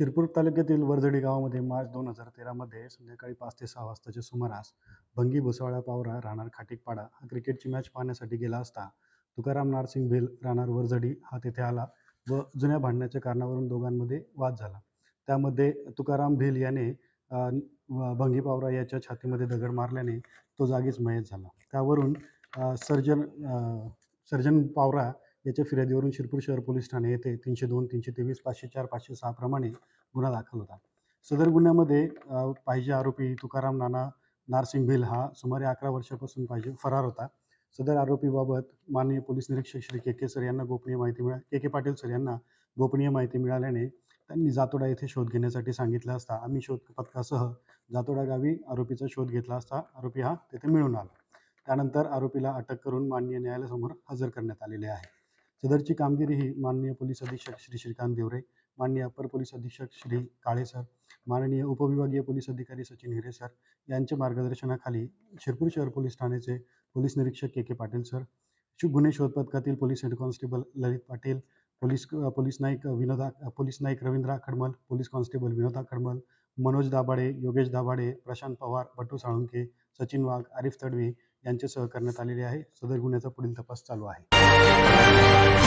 शिरपूर तालुक्यातील वरझडी गावामध्ये मार्च दोन हजार तेरामध्ये संध्याकाळी पाच ते सहा वाजताच्या सुमारास भंगी भुसावळा पावरा राहणार खाटिकपाडा हा क्रिकेटची मॅच पाहण्यासाठी गेला असता तुकाराम नारसिंग भेल राहणार वरझडी हा तेथे आला व जुन्या भांडण्याच्या कारणावरून दोघांमध्ये वाद झाला. त्यामध्ये तुकाराम भेल याने भंगी पावरा याच्या छातीमध्ये दगड मारल्याने तो जागीच मयत झाला. त्यावरून सर्जन सर्जन पावरा याच्या फिर्यादीवरून शिरपूर शहर पोलीस ठाणे येथे तीनशे दोन तीनशे तेवीस पाचशे चार पाचशे सहा प्रमाणे गुन्हा दाखल होता. सदर गुन्ह्यामध्ये पाहिजे आरोपी तुकाराम नाना नारसिंग भिल हा सुमारे अकरा वर्षापासून पाहिजे फरार होता. सदर आरोपीबाबत माननीय पोलीस निरीक्षक श्री के के सर यांना गोपनीय माहिती मिळा के के पाटील सर यांना गोपनीय माहिती मिळाल्याने त्यांनी जातोडा येथे शोध घेण्यासाठी सांगितलं असता आम्ही शोध पथकासह जातोडा गावी आरोपीचा शोध घेतला असता आरोपी हा तेथे मिळून आला. त्यानंतर आरोपीला अटक करून माननीय न्यायालयासमोर हजर करण्यात आलेले आहे. सदरची कामगिरी ही माननीय पोलीस अधीक्षक श्री श्रीकांत देवरे माननीय अपर पोलीस अधीक्षक श्री काळे सर माननीय उपविभागीय पोलीस अधिकारी सचिन हिरे सर यांच्या मार्गदर्शनाखाली शिरपूर शहर पोलीस ठाण्याचे पोलीस निरीक्षक के के पाटील सर गुन्हे शोध पथकातील police head constable Lalit Patil police police Naik Vinoda police Naik Ravindra Khadmal police constable Vinoda Khadmal Manoj Dabhade Yogesh Dabhade Prashant Pawar Batu Salunke Sachin Wagh Arif Tadvi यांचे सह करण्यात आलेले आहे. सदर गुन्ह्याचा पुढील तपास चालू आहे.